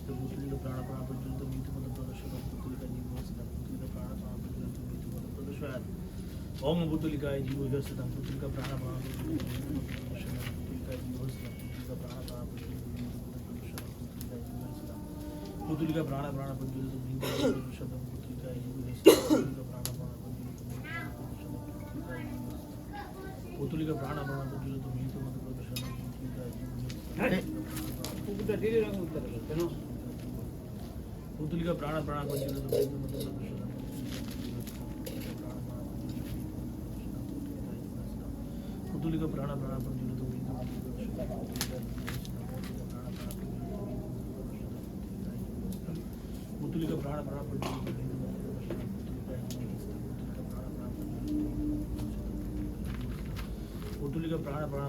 হস্তে পুতুলিকা প্রাণ প্রাণ পর্যন্ত মৃত্যুপদ প্রদর্শন পুতুলিকা জীব হস্তে পুতুলিকা প্রাণ প্রাণ পর্যন্ত মৃত্যুপদ প্রদর্শন ওম পুতুলিকায় জীব হস্তে পুতুলিকা প্রাণ প্রাণ পর্যন্ত মৃত্যুপদ প্রদর্শন পুতুলিকায় জীব হস্তে পুতুলিকা প্রাণ প্রাণ পর্যন্ত মৃত্যুপদ প্রদর্শন পুতুলিকায় জীব হস্তে পুতুলিকা প্রাণ প্রাণ পর্যন্ত মৃত্যুপদ প্রদর্শন পুতুলিকায় জীব হস্তে পুতুলিকা প্রাণ প্রাণ পর্যন্ত পুতুলিকা প্রাণ প্রাণ পর্যন্ত মৃত্যুপদ প্রদর্শন পুতুলিকায় জীব হস্তে কুকুরটা ধীরে রঙ উত্তর কেন? পুতুলিকা প্রাণ প্রাণ পর্যন্ত মৃত্যুপদ প্রদর্শন পুতুলিকা প্রাণ প্রাণ পর্যন্ত পুতুলিকা প্রাণ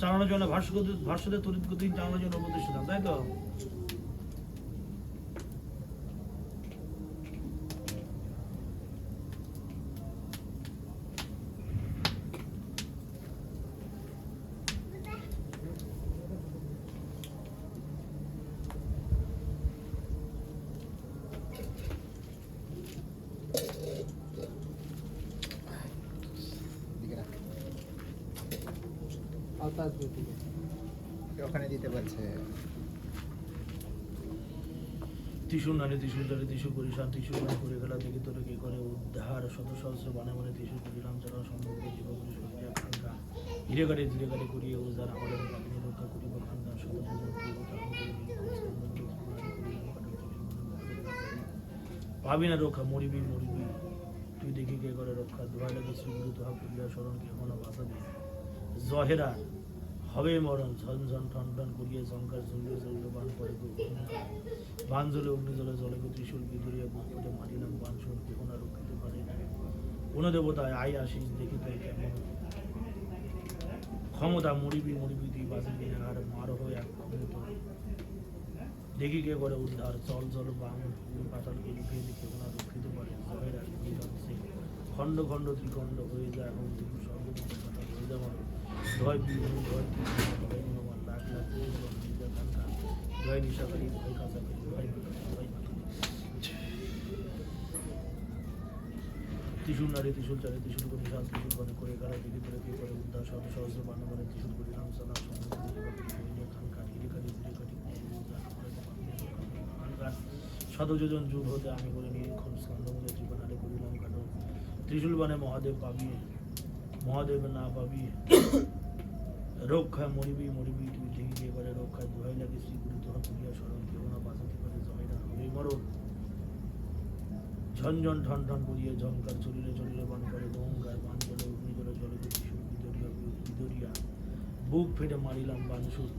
চালানোর জন্য ভাষ্য ভাষ্যদের তরিত গতি চালানোর জন্য উপদেশ দিলাম তাই তো? আওতাজ ওখানে দিতে পারছে? ত্রিশূল নারী ত্রিশূল জলে ত্রিশূল পরিশান ত্রিশূল মানে করে গেলা দেখি তোরে কি করে। উদ্ধার শত সহস্র বানে মানে ত্রিশূল পরিরাম চলা সম্ভব জীব পুরুষ করিয়া খানকা হিরে গাড়ি ধীরে গাড়ি করিয়ে উদ্ধার আমাদের কাহিনী রক্ষা করিব খানকা শত পাবি না রক্ষা মরিবি মরিবি। তুই দেখি কে করে রক্ষা দোয়া লাগে শ্রীগুরু তোহা করিয়া স্মরণ কে মনে ভাসাবি জহেরা হবে মরণ, ঝন ঝন টন টন করিয়ে শঙ্কর সূর্য সূর্য বান করে বান জলে অগ্নি জলে ত্রিশূল বিদুরিয়া বুক করে মারিলাম বান শুন কেহনা রক্ষিতে পারে কোন দেবতায় আই আসিস দেখি তাই কেমন। ক্ষমতা মরিবি মরিবি তুই বাঁচিবি না, আর মার হয়ে এক ক্ষমতা। দেখি কে করে উদ্ধার, চল চল বান পাতালকে লুকিয়ে দেখে কেহনা রক্ষিতে পারে জয়ের আর খণ্ড খণ্ড ত্রিখণ্ড হয়ে যায় এখন তুমি ত্রিশূল নারী ত্রিশূল চারি ত্রিশূল করি ত্রিশূল করে গাড়া দিদি করে কি করে উদ্ধার শত সহস্র ত্রিশূল যুগ হতে আমি করে নিরীক্ষণ স্কন্দমূলে জীবনারে করিলাম কাটন ত্রিশূল বনে মহাদেব পাবি মহাদেব না পাবি রক্ষা মরিবি মরিবি তুই যে করে রক্ষায় দোহাই লাগে শ্রী গুরু তোরা করিয়া স্মরণ কেউ না বাঁচাতে পারে জয়রা হবে মরণ। ঝনঝন ঠন ঠন করিয়া ঝঙ্কার চলিলে চলিলে বান করে, গঙ্গার বান জলে অগ্নি জলে জলে বিদরিয়া বিদরিয়া। বুক ফেটে মারিলাম বানসুর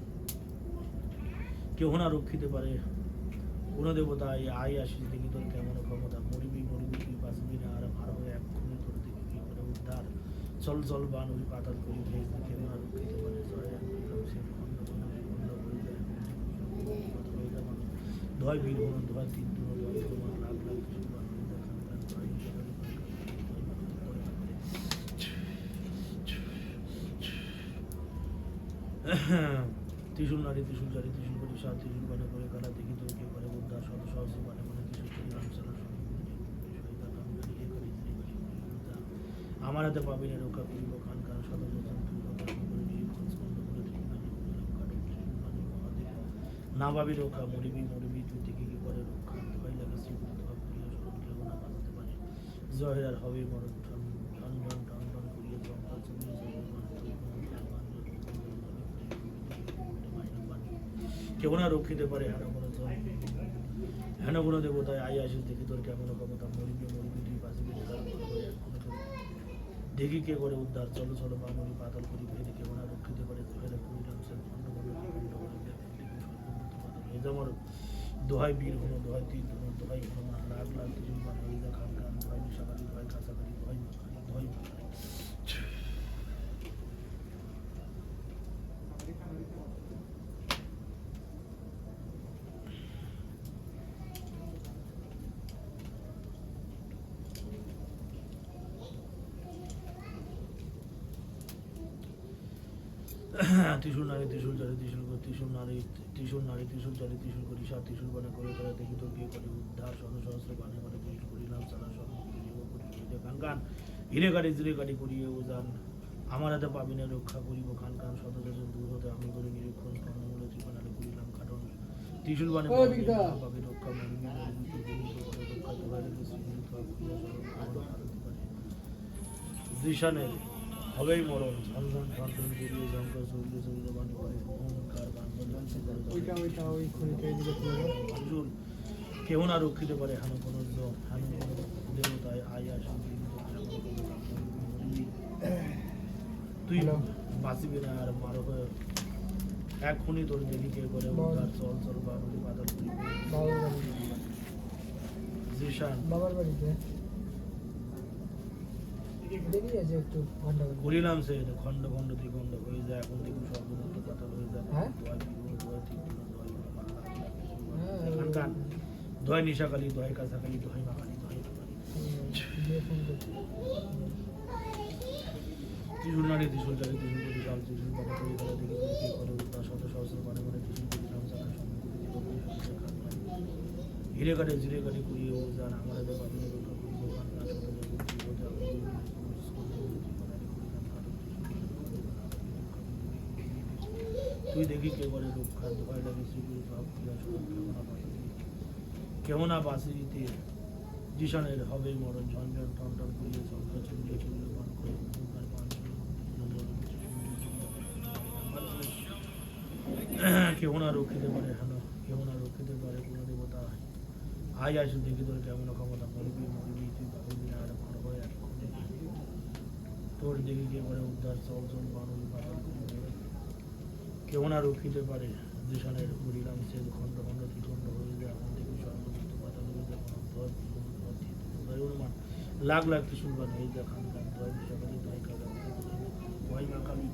কেহ না রক্ষিতে পারে। কোন দেবতা এই আই আসিস দেখি তোর কেমন ক্ষমতা। মরিবি মরিবি, তুই বাঁচবি না, আর ভার হয়ে এক খুনে তোর দেখি কি করে উদ্ধার। চল চল বান ওই পাতাল করি ভেজ ধয় ত্রিশূল নারী ত্রিশূল চারি ত্রিশূল করি সাত ত্রিশূল বানে করে কালা দেখি তো কে করে উদ্ধার শত সহস্র বানে মানে আমার হাতে পাবি না রক্ষা করিব, খান খান শত যোজন তুই রক্ষা করে নিরীক্ষণ স্কন্দ করে ত্রিমানি করিলাম কাটক ত্রিমানি মহাদেব না পাবি রক্ষা মরিবি মরিবি তুই দেখি কি করে রক্ষা ভয় লাগে শ্রীগুরু তোহা করিয়া স্মরণ কেউ না বাঁচাতে পারে জয় আর হবে মরণ ঠন ঠন ঠন ঠন ঠন করিয়া জঙ্গল চলিয়ে কেউ না রক্ষিতে পারে হেন কোনো হেন কোনো দেবতায় আই আসিস দেখি তোর কেমন ক্ষমতা মরিবি মরিবি তুই বাঁচিবি হয়ে দেখি কে করে উদ্ধার চলো চলো বাঙালি পাতাল করি ভেদে কেউ না রক্ষিতে পারে ফেরে করিলাম সে খণ্ড খণ্ড খণ্ড করে দেখি যেমন দোহাই বীর হনু, দোহাই তীর হনু দোহাই হনুমান লাখ লাখ বাঙালি খান খান দোহাই নিশাকারি দোহাই কাঁচাকারি দোহাই মাখানি দোহাই মাখানি ত্রিশূল নারী ত্রিশূল জারি ত্রিশূল করে ত্রিশূল নারী ত্রিশূল নারী ত্রিশূল জারি ত্রিশূল করি ত্রিশূল বানে করে তারা দেখি তো গিয়ে করে উদ্ধার শত সহস্র বানে করে ত্রিশূল করি নাম সারা গান গান হিরে গাড়ি জিরে গাড়ি করিয়ে উজান আমার হাতে পাবি না রক্ষা করিব খান খান দূর হতে আমি করে নিরীক্ষণ কর্ণমূলে ত্রিপানালে করিলাম কাটন ত্রিশূল বানে পাবি। রক্ষা মরি মরি মরি করে রক্ষা তোমার শ্রীমন্ত খুঁজে চলো আমার ভারতী পারে জিশানের হবেই মরণ ঝনঝন ঝনঝন বেরিয়ে জঙ্গল সূর্য সূর্য বান করে ওমকার বান্ধন ওইটা ওইটা ওই খনিটা এদিকে তুলে দাও। কেউ না রক্ষিতে পারে হানু কোনো হানু দেবতায় আয় তুই বাঁচিবি না আর মারো এখনই তোর দেখি করে উদ্ধার চল চল বাবার বাড়ি। জিশান। বাবার বাড়িতে? করিলাম সে খণ্ড খণ্ড ত্রিখণ্ড হয়ে যায় এখন দেখুন সর্বমুক্ত পাতাল হয়ে যায়। হ্যাঁ? দোয়াই নিশাকালী মাকালী দোয়াই মাকালী দিয়ে ফোন করছি ত্রিশূল নারী ত্রিশূল জারি ত্রিশূল পাতা করি তারা দেখি করে কে করে উদ্ধার শত সহস্র মানে মানে খান খান ও জান আমার খান খান তুই দেখি কে করে দোকায় লাগে শ্রীগুরু সব পূজা সব কেমনা পাশি কেমনা বাসিতে জিশানের হবে মরণ ঝঞ্ঝন টন টন চুরিয়ে পান করে কেউ না রক্ষিতে পারে হেন, কেউ না রক্ষিতে পারে কোনো দেবতা। আজ আসু দেখি তোর কেমন ক্ষমতা, মরবি মরবি, তুই পাবি না, আর মার হয়ে এক তোর দেখি কে করে উদ্ধার, চল চল বানুল পাতাল কেউ না রক্ষিতে পারে জিশানের হরিরাম সে খণ্ড খণ্ড, ত্রিখণ্ড হয়ে যায় আমার দেখি সর্বযুক্ত পাতাল হয়ে যায় ধর ধর অনুমান লাখ লাখ ত্রিশুলবান যায় খান খান ধয় বিশাখালি ধয় কালা ভয় মা কালী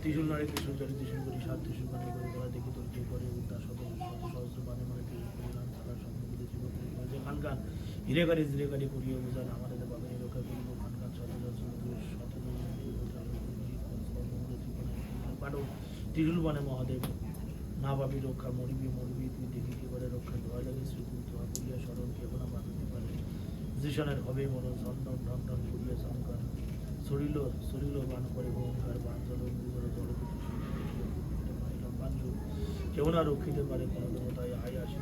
ত্রিশুল নারী ত্রিশুল চারি ত্রিশুল করি সাত ত্রিশুল বাণী করে তারা দেখি তোর কে করে শত সহস্র বাণী মানে ত্রিশুল করি রাম তারা সম্মুখে জীব করি যে খান খান হিরে গাড়ি জিরে গাড়ি করিয়ে বুঝান আমাদের বাগানে রক্ষা করিব খান খান শত শত পাঠক ত্রিশুল বানে মহাদেব না পাবি রক্ষা, মরিবি মরিবি তুই দেখি কে করে রক্ষা ভয় লাগে শ্রীকুল তোহা করিয়া স্মরণ কেহ না বাঁধতে পারে জিশনের হবে মরণ ঝন্ডন ঢন্ডন করিয়া শঙ্কর সরিল সরিল বান করে বান, জল অগ্নিগর জল কেউ না রক্ষিতে পারে কোনো দেবতায় আয় আসে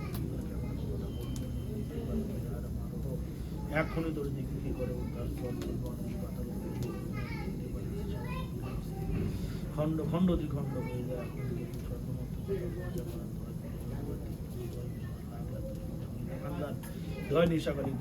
এখনই তোর দেখি কি করে, উদ্ধার জল পাতাল খণ্ড খণ্ড দ্বিখণ্ড হয়ে যায়, এখন দেখি সর্বমত্ত ধয় নিশাকালী